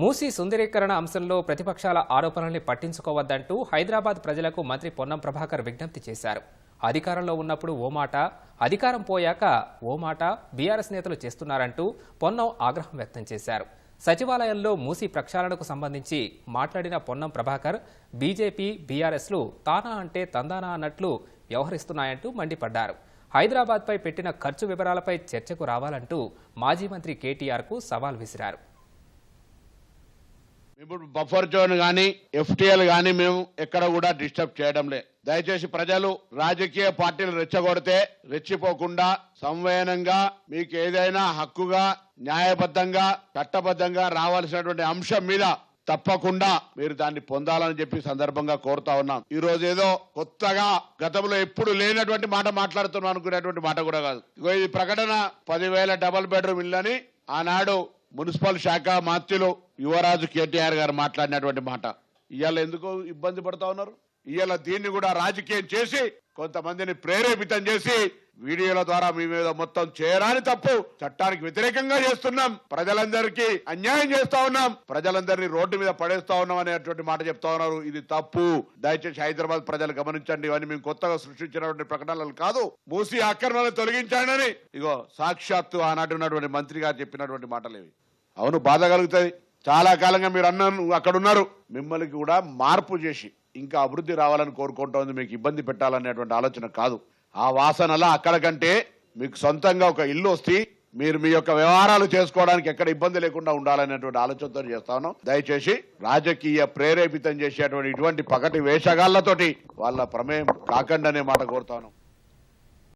మూసీ సుందరీకరణ అంశంలో ప్రతిపక్షాల ఆరోపణల్ని పట్టించుకోవద్దంటూ హైదరాబాద్ ప్రజలకు మంత్రి పొన్నం ప్రభాకర్ విజ్ఞప్తి చేశారు. అధికారంలో ఉన్నప్పుడు ఓ మాట అధికారం పోయాక ఓ మాట బీఆర్ఎస్ నేతలు చేస్తున్నారంటూ పొన్నం ఆగ్రహం వ్యక్తం చేశారు. సచివాలయంలో మూసీ ప్రక్షాళనకు సంబంధించి మాట్లాడిన పొన్నం ప్రభాకర్ బీజేపీ బీఆర్ఎస్లు తానా అంటే తందానా అన్నట్లు వ్యవహరిస్తున్నాయంటూ మండిపడ్డారు. హైదరాబాద్పై పెట్టిన ఖర్చు వివరాలపై చర్చకు రావాలంటూ మాజీ మంత్రి కేటీఆర్కు సవాల్ విసిరారు. ఇప్పుడు బఫర్ జోన్ కానీ ఎఫ్టీఎల్ కానీ మేము ఎక్కడ కూడా డిస్టర్బ్ చేయడం లే. దయచేసి ప్రజలు రాజకీయ పార్టీలు రెచ్చగొడితే రెచ్చిపోకుండా సంవయనంగా మీకు ఏదైనా హక్కుగా న్యాయబద్ధంగా చట్టబద్ధంగా రావాల్సినటువంటి అంశం మీద తప్పకుండా మీరు దాన్ని పొందాలని చెప్పి సందర్భంగా కోరుతా ఉన్నాం. ఈ రోజు ఏదో కొత్తగా గతంలో ఎప్పుడు లేనటువంటి మాట మాట్లాడుతున్నాం అనుకునేటువంటి మాట కూడా కాదు. ఇగో ఈ ప్రకటన పదివేల డబల్ బెడ్రూమ్ ఇల్లని ఆనాడు మున్సిపల్ శాఖ మంత్రులు యువరాజు కేటీఆర్ గారు మాట్లాడినటువంటి మాట. ఇవాళ ఎందుకు ఇబ్బంది పడతా ఉన్నారు? ఇవాళ దీన్ని కూడా రాజకీయం చేసి కొంతమందిని ప్రేరేపితం చేసి వీడియోల ద్వారా మీ మీద మొత్తం చేయరాని తప్పు చట్టానికి వ్యతిరేకంగా చేస్తున్నాం. ప్రజలందరికీ అన్యాయం చేస్తా ఉన్నాం. ప్రజలందరినీ రోడ్డు మీద పడేస్తా ఉన్నాం అనేటువంటి మాట చెప్తా ఉన్నారు. ఇది తప్పు. దయచేసి హైదరాబాద్ ప్రజలు గమనించండి. ఇవన్నీ మేము కొత్తగా సృష్టించినటువంటి ప్రకటనలు కాదు. మూసి ఆక్రమణలు తొలగించాడని ఇగో సాక్షాత్తు ఆనాటి ఉన్నటువంటి మంత్రి గారు చెప్పినటువంటి మాటలు ఇవి అవును బాధ కలుగుతుంది. చాలా కాలంగా మీరు అన్నారు అక్కడ ఉన్నారు మిమ్మల్ని కూడా మార్పు చేసి ఇంకా అభివృద్ధి రావాలని కోరుకుంటోంది మీకు ఇబ్బంది పెట్టాలనేటువంటి ఆలోచన కాదు. ఆ వాసనలా అక్కడ కంటే మీకు సొంతంగా ఒక ఇల్లు వస్తే మీరు మీ యొక్క వ్యవహారాలు చేసుకోవడానికి ఎక్కడ ఇబ్బంది లేకుండా ఉండాలనేటువంటి ఆలోచనతో చేస్తా ఉన్నాం. దయచేసి రాజకీయ ప్రేరేపితం చేసేటువంటి ఇటువంటి పగటి వేషగాళ్ళతోటి వాళ్ళ ప్రమేయం కాకండనే అనే మాట కోరుతాను